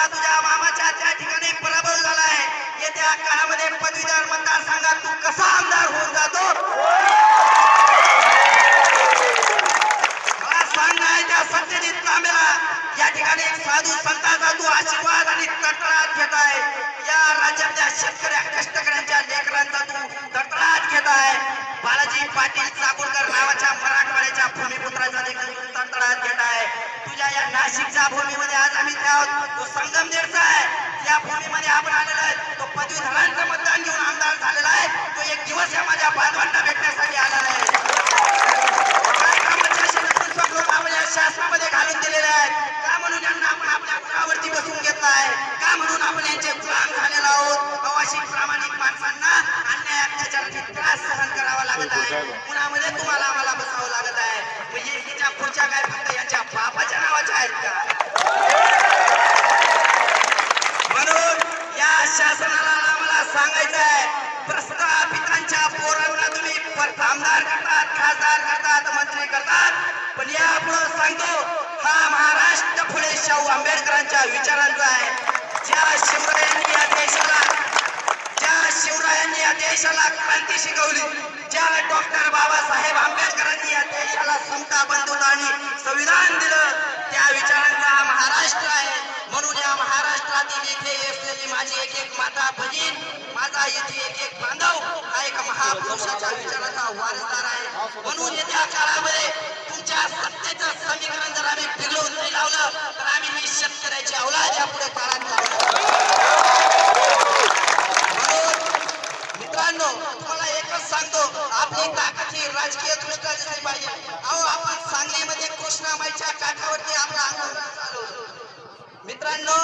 तुझा तुझ्या मामाच्या त्या ठिकाणी प्रबल झाला आहे येत्या काळामध्ये पदवीधर मतदारसंघात तू कसा आमदार होऊन जातो? या ठिकाणी साधू संतांचा तू आशीर्वाद आणि तटरात घेत या राज्यातल्या शेतकऱ्या कष्टकऱ्यांच्या लेकरांचा तू तटरात घेत आहे बालाजी पाटील चाकूरकर नावाच्या शाहू आंबेडकरांच्या विचारांचा आहे. ज्या शिवरायांनी या देशाला ज्या शिवरायांनी या देशाला क्रांती शिकवली ज्या डॉक्टर बाबासाहेब आंबेडकरांनी या देशाला समता बंधून आणि संविधान दिलं त्या विचारांचा हा महाराष्ट्र आहे. म्हणून या महाराष्ट्रातील इथे असलेली माझी एक एक माता भगिन माझा इथे एक एक बांधव हा एक महापुरुषाच्या विचाराचा वारसदार आहे. म्हणून येत्या काळामध्ये तुमच्या सत्तेचं समीकरण लावला अवलाद या पुढे मित्रांनो तुम्हाला एकच सांगतो आपली ताकद ही राजकीय दृष्ट्या दिसली पाहिजे. अहो आपण सांगलीमध्ये कृष्णामाईच्या काठावरती आपला आंदोलन चालवलं मित्रांनो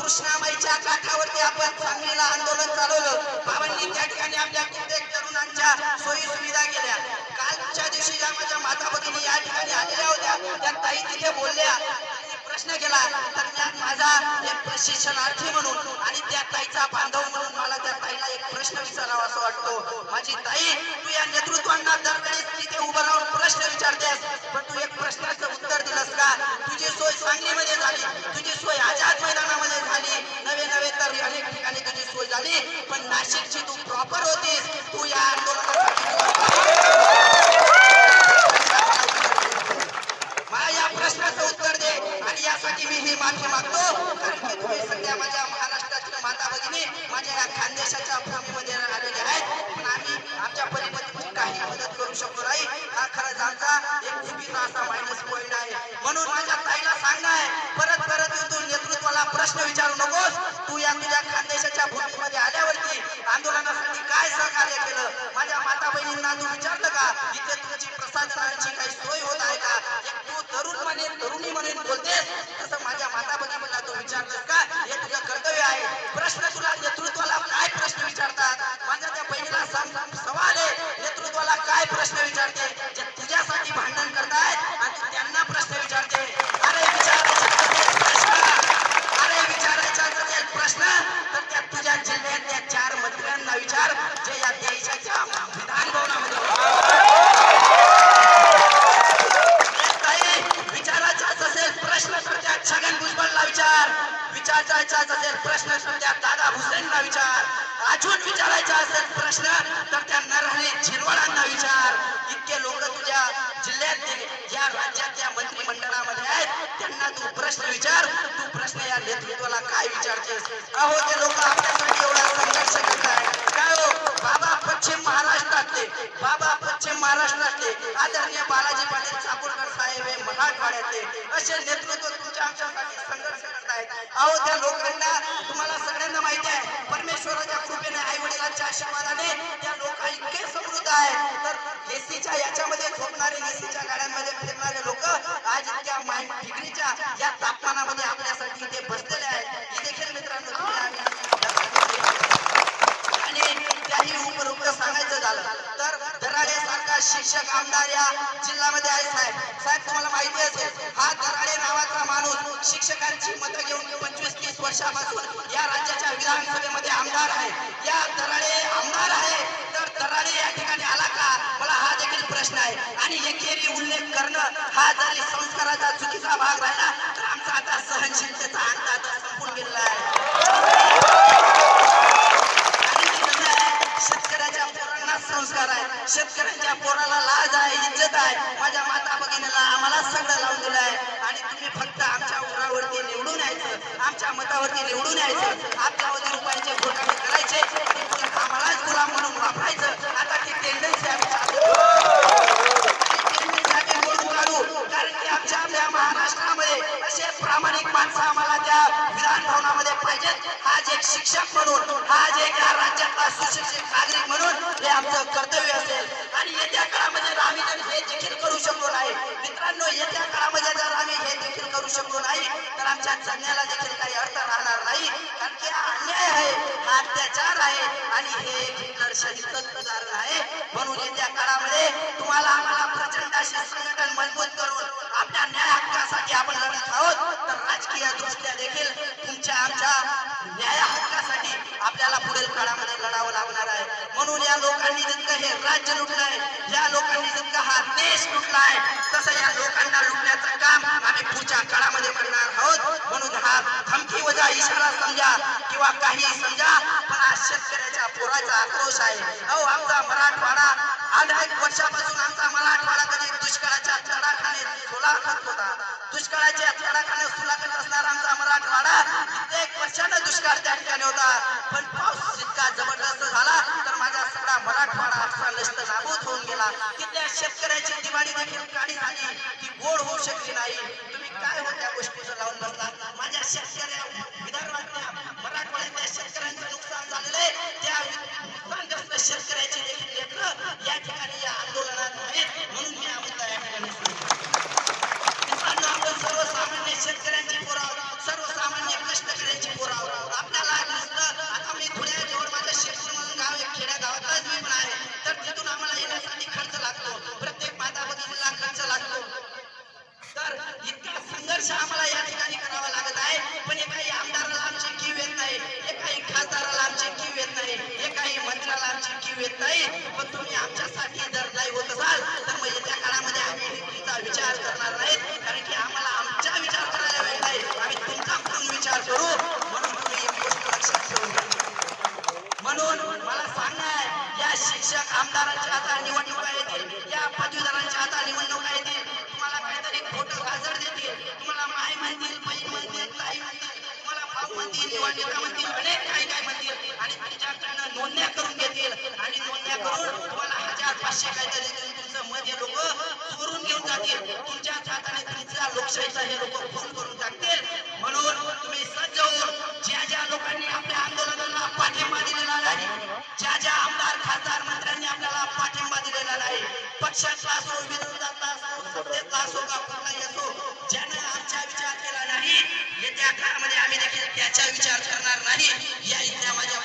कृष्णामाईच्या काठावरती आपण सांगलीला आंदोलन चालवलं बाबांनी त्या ठिकाणी आपल्या कित्येक तरुणांच्या सोयी सुविधा केल्या. कालच्या दिवशी ज्या माझ्या माता भगिनी या ठिकाणी आलेल्या होत्या त्या ताई तिथे बोलल्या प्रश्न केला तर त्यात माझा एक प्रशिक्षणार्थी म्हणून आणि त्या ताईचा बांधव म्हणून मला त्या ताईला एक प्रश्न विचारावा असं वाटतो. माझी ताई तू या नेतृत्वांना दरवेळेस तिथे उभं राहून प्रश्न विचारतेस पण तू एक प्रश्नाचं उत्तर दिलंस का? तुझी सोय सांगलीमध्ये झाली तुझी सोय आझाद मैदानामध्ये झाली. नवे नवे तर अनेक ठिकाणी तुझी सोय झाली पण नाशिकची तू प्रॉपर होतीस. तू या आंदोलनासाठी मला या प्रश्नाचं उत्तर दे आणि मी ही माफी मागतो. कारण की तुम्ही सध्या माझ्या महाराष्ट्रातील माता भगिनी माझ्या या खानदेशाच्या भूमीमध्ये आलेल्या आहेत. पण आम्ही आमच्या परिपतीची काही मदत करू शकतो नाही. हा खरंच आमचा एक चुकीचा असा मायनस पॉईंट आहे. म्हणून माझ्या ताईला सांगणं आहे परत परत येऊन तू नेतृत्वाला प्रश्न विचारू नकोस. तू या तुझ्या खानदेशाच्या भूमीमध्ये आल्यावर आंदोलनासाठी काय सहकार्य केलं? माझ्या माता बहिणींना तू विचारलं का? इथे तुमची प्रसाधनाची काही सोय होत आहे का? तू तरुण म्हणे तरुणी म्हणून बोलतेस? तसं माझ्या माता भगिनीला तू विचारलंस का? हे तुझं कर्तव्य आहे. प्रश्न विचारायचा असेल प्रश्न त्या दादा भुसेनला विचार. अजून विचारायचा असेल प्रश्न तर त्या नरहरी झिरवळांना विचार. इतके लोक तुझ्या जिल्ह्यातले या राज्यातल्या मंत्रिमंडळामध्ये आहेत त्यांना तू प्रश्न विचार. तू प्रश्न या नेतृत्वाला काय विचारतेस? अहो ते लोक आपल्यासाठी एवढा संघर्ष करत आहेत काय हो? बाबा पश्चिम महाराष्ट्रातले बाबा पश्चिम महाराष्ट्रातले आदरणीय बालाजी पाटील चाकूरकर साहेब हे मराठवाड्यातले असे नेतृत्व तुमच्या आमच्यासाठी संघर्ष अहो त्या लोकांना तुम्हाला सगळ्यांना माहिती आहे परमेश्वराच्या कृपेने आई वडिलांच्या आशीर्वादाने त्या लोक इतके समृद्ध आहे तर एसीच्या याच्यामध्ये झोपणारे एसीच्या गाड्यांमध्ये फिरणारे लोक आज इतक्या डिग्रीच्या या तापमानामध्ये आपल्यासाठी इथे बसलेले आहेत. हे देखील मित्रांनो आणि त्याही उपरोक्त सांगायचं झालं शिक्षक आमदार या जिल्ह्यामध्ये आहे साहेब. साहेब तुम्हाला माहिती असेल हा दराडे नावाचा माणूस शिक्षकांची मतं घेऊन पंचवीस तीस वर्षापासून या राज्याच्या विधानसभेमध्ये आमदार आहे. या दराडे आमदार आहे. तर दराडे या ठिकाणी आला का? मला हा देखील प्रश्न आहे. आणि एकेरी उल्लेख करणं हा जरी संस्काराचा चुकीचा भाग राहिला आमचं कर्तव्य असेल. आणि येत्या काळामध्ये जर आम्ही जर हे देखील करू शकलो नाही. मित्रांनो येत्या काळामध्ये जर आम्ही हे देखील करू शकलो नाही तर आमच्या जगण्याला देखील काही अर्थ राहणार नाही. कारण की अन्याय आहे हा अत्याचार आहे आणि हे एक उदाहरण आहे. म्हणून येत्या काळामध्ये तुम्हाला आम्हाला प्रचंड असे संघटन मजबूत करून आपल्या न्याय हक्कासाठी आपण लढत आहोत. तर राजकीय दृष्ट्या देखील तुमच्या आमच्या न्याय हक्कासाठी म्हणून या लोकांनी जितकं हे राज्य लुटलंय या लोकांनी जितका हा देश लुटलाय तसं या लोकांना लुटण्याचं काम आम्ही पुढच्या काळामध्ये करणार आहोत. म्हणून हा धमकी वजा इशारा समजा किंवा काही समजा पण आज शेतकऱ्याच्या पोराचा आक्रोश आहे. अहो आमचा मराठवाडा अनेक वर्षापासून आमचा मराठवाडा कधी दुष्काळाच्या तडाखाने सुलाखत होता. दुष्काळाच्या तडाखाने सुलाखत असणारा आमचा मराठवाडा कित्येक वर्षानं दुष्काळ त्या ठिकाणी होता. पण पाऊस इतका जबरदस्त झाला तर माझा सगळा मराठवाडा असा नष्ट नाबूद होऊन गेला तिथल्या शेतकऱ्याची दिवाळी देखील काळी झाली. ती गोड होऊ शकली नाही. तुम्ही काय हो त्या गोष्टीचं लावून बसला? माझ्या शेतकऱ्या विदर्भातल्या मराठवाड्यातल्या शेतकऱ्यांचं नुकसान झालेलं आहे. त्या नुकसानग्रस्त शेतकऱ्याची देखील लेकरं या ठिकाणी येत नाही पण तुम्ही आमच्यासाठी जर नाही होत असाल तर म्हणजे मग येत्या काळामध्ये आम्ही तुमचा विचार करणार नाहीत कारण की आम्हाला हे लोक चोरून घेऊन जातील तुमच्याच हाताने तुमच्या लोकशाहीचा हे लोक फोन करून टाकतील. म्हणून तुम्ही सज्ज होऊन ज्या ज्या लोकांनी आपल्या आंदोलनाला पाठिंबा दिलेला नाही ज्या ज्या आमदार खासदार मंत्र्यांनी आपल्याला पाठिंबा दिलेला नाही पक्षाचा असो विरोधातला असो सत्तेचा असो का कुठलाही असो ज्याने आमचा विचार केला नाही येत्या काळामध्ये आम्ही देखील त्याचा विचार करणार नाही. या इथल्या माझ्या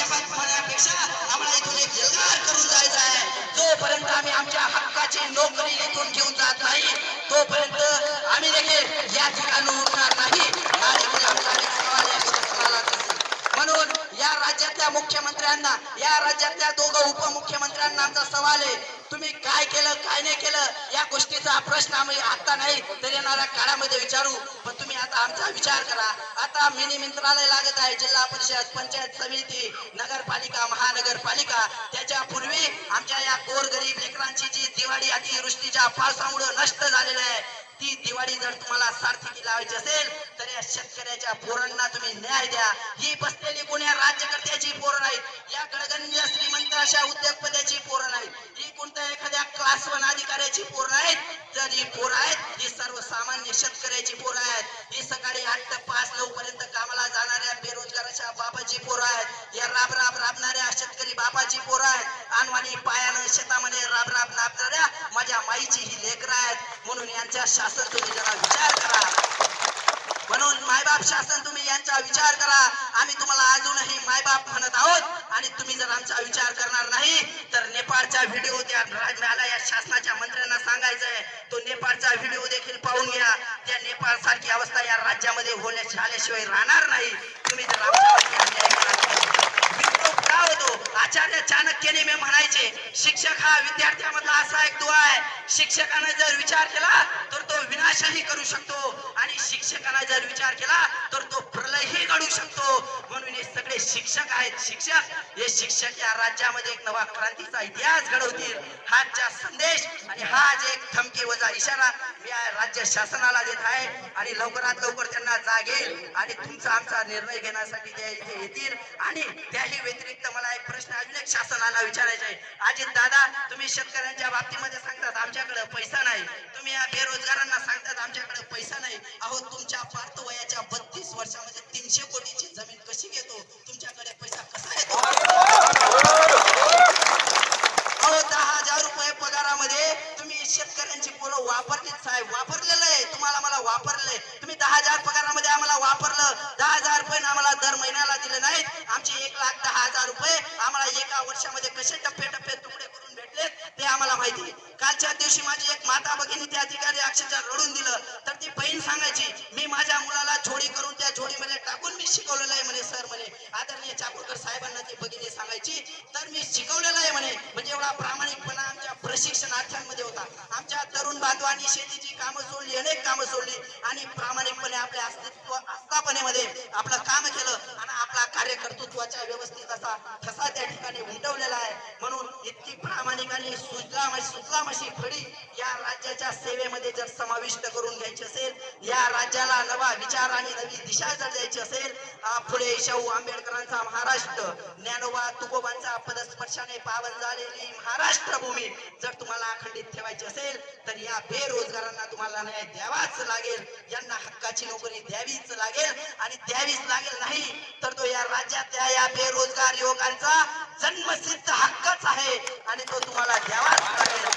शपथ होण्यापेक्षा आम्हाला इथून एक एल्गार करून जायचं आहे. जोपर्यंत आम्ही आमच्या हक्काची नोकरी इथून घेऊन जात नाही तोपर्यंत आम्ही देखील या ठिकाणी उठणार नाही. हा देखील आमचा एक सवाल या म्हणून या राज्यातल्या मुख्यमंत्र्यांना या राज्यातल्या दोघं उपमुख्यमंत्र्यांना आमचा सवाल आहे. तुम्ही काय केलं काय नाही केलं या गोष्टीचा प्रश्न आम्ही आता नाही तर येणाऱ्या काळामध्ये विचारू. पण तुम्ही आता आमचा विचार करा. आता मिनी मंत्रालय लागत आहे जिल्हा परिषद पंचायत समिती नगरपालिका महानगरपालिका. त्याच्या पूर्वी आमच्या या गोरगरीब लेकरांची जी दिवाळी अतिवृष्टीच्या पावसामुळे नष्ट झालेलं आहे ती दिवाळी जर तुम्हाला सार्थकी लावायची असेल तर या शेतकऱ्याच्या पोरांना तुम्ही न्याय द्या. ही बसलेली कोण्या राज्यकर्त्याची पोरं नाहीत. या गडगंज श्रीमंत अशा उद्योगपत्याची पोरं नाहीत. ही कोणत्या एखाद्या क्लास वन अधिकाऱ्याची पोरं आहेत तर ही पोरं आहेत ही सर्वसामान्य शेतकऱ्याची पोरं आहेत. ही सकाळी आठ ते पाच नऊ पर्यंत कामाला जाणाऱ्या बेरोजगाराच्या बाबाची पोरं आहेत. या राब राब राबणाऱ्या शेतकरी बाबाची पोरं आहेत. अनवाणी पायानं शेतामध्ये राब राब राबणाऱ्या माझ्या माईची ही लेकरं म्हणून यांच्या शासन तुम्ही जरा विचार करा. म्हणून मायबाप शासन तुम्ही यांचा विचार करा. आम्ही तुम्हाला अजूनही मायबाप म्हणत आहोत. आणि तुम्ही जर आमचा विचार करणार नाही तर नेपाळचा व्हिडिओ त्या मला या शासनाच्या मंत्र्यांना सांगायचंय तो नेपाळचा व्हिडिओ देखील पाहून घ्या. त्या नेपाळ सारखी अवस्था या राज्यामध्ये होण्या झाल्याशिवाय राहणार नाही. तुम्ही जर आमच्यावरती अन्याय कराल विद्रोह का होतो आचार्य चाणक्यने मी म्हणायचे शिक्षक हा विद्यार्थ्यामधला असा एक दुआ आहे. शिक्षकाने जर विचार केला तर तो विनाशही करू शकतो. आणि शिक्षकाने जर विचार केला तर तो प्रलयही घडू शकतो. म्हणून हे सगळे शिक्षक आहेत. शिक्षक हे शिक्षक या राज्यामध्ये एक नवा क्रांतीचा इतिहास घडवतील. हाचा संदेश आणि हा जे एक थमकी वजा इशारा मी या राज्य शासनाला देत आहे. आणि लवकरात लवकर त्यांना जागेल आणि तुमचा आमचा निर्णय घेण्यासाठी ते इथे येतील. आणि त्याही व्यतिरिक्त मला एक प्रश्न अजून एक शासनाला विचारायचा आहे. अजित दादा तुम्ही शेतकऱ्यांच्या बाबतीमध्ये सांगतात आमच्याकडे पैसा नाही. तुम्ही या बेरोजगारांना सांगतात आमच्याकडे पैसा नाही. अहो तुमच्या पार्थ वयाच्या बत्तीस वर्षामध्ये तीनशे कोटीची जमीन कशी घेतो? तुमच्याकडे पैसा कसा येतो? अहो दहा हजार रुपये पगारामध्ये तुम्ही शेतकऱ्यांची पोरं वापरलीत साहेब. वापरलेलं आहे. तुम्हाला मला वापरलंय. तुम्ही दहा हजार पगारामध्ये आम्हाला वापरलं. दहा हजार रुपये आम्हाला दर महिन्याला दिले नाहीत. आमचे एक लाख दहा हजार रुपये आम्हाला एका वर्षामध्ये कसे टप्पे टप्पे तुम्ही ते आम्हाला माहिती कालच्या दिवशी माझी एक माता भगिनी त्या अधिकारी अक्षरशः रडून दिलं. तर ती बहीण सांगायची मी माझ्या मुलाला झोडी करून त्या झोडीमध्ये टाकून मी शिकवलेलं आहे म्हणे सर म्हणे आदरणीय चाकूरकर साहेबांना ती भगिनी सांगायची तर मी शिकवलेलं आहे म्हणे म्हणजे एवढा प्रामाणिकपणा आमच्या प्रशिक्षणार्थ्यांमध्ये होता. आमच्या तरुण बांधवांनी शेतीची कामं सोडली अनेक कामं सोडली आणि प्रामाणिकपणे आपल्या अस्तित्व आस्थापनेमध्ये आपलं काम केलं आणि आपला कार्यकर्ता व्यवस्थित असा ठसा त्या ठिकाणी उमटवलेला आहे. म्हणून इतकी प्रामाणिक आणि सुजलाम सुजलाम अशी फळी या राज्याच्या सेवेमध्ये जर समाविष्ट करून घ्यायची असेल या राज्याला नवा विचार आणि नवी दिशा जर द्यायची असेल फुले शाहू आंबेडकरांचा महाराष्ट्र ज्ञानोबा तुकोबांचा पदस्पर्शाने पावन झालेली महाराष्ट्र भूमी जर तुम्हाला अखंडित ठेवायची असेल तर या बेरोजगारांना तुम्हाला न्याय द्यावाच लागेल. यांना हक्काची नोकरी द्यावीच लागेल. आणि द्यावीच लागेल नाही तर तो या राज्यात या बेरोजगार युवकांचा जन्मसिद्ध हक्कच आहे आणि तो तुम्हाला द्यावाच लागेल.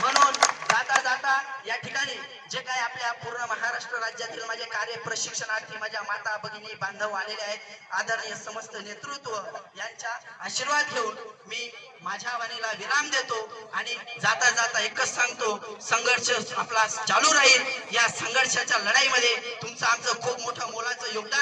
म्हणून जाता जाता या ठिकाणी जे काही आपल्या पूर्ण महाराष्ट्र राज्यातील माझे कार्य प्रशिक्षणार्थी माझ्या माता भगिनी बांधव आलेले आहेत आदरणीय समस्त नेतृत्व यांच्या आशीर्वाद घेऊन मी माझ्या वाणीला विराम देतो आणि जाता जाता एकच सांगतो संघर्ष आपला चालू राहील. या संघर्षाच्या लढाईमध्ये तुमचं आमचं खूप मोठं मोलाचं योगदान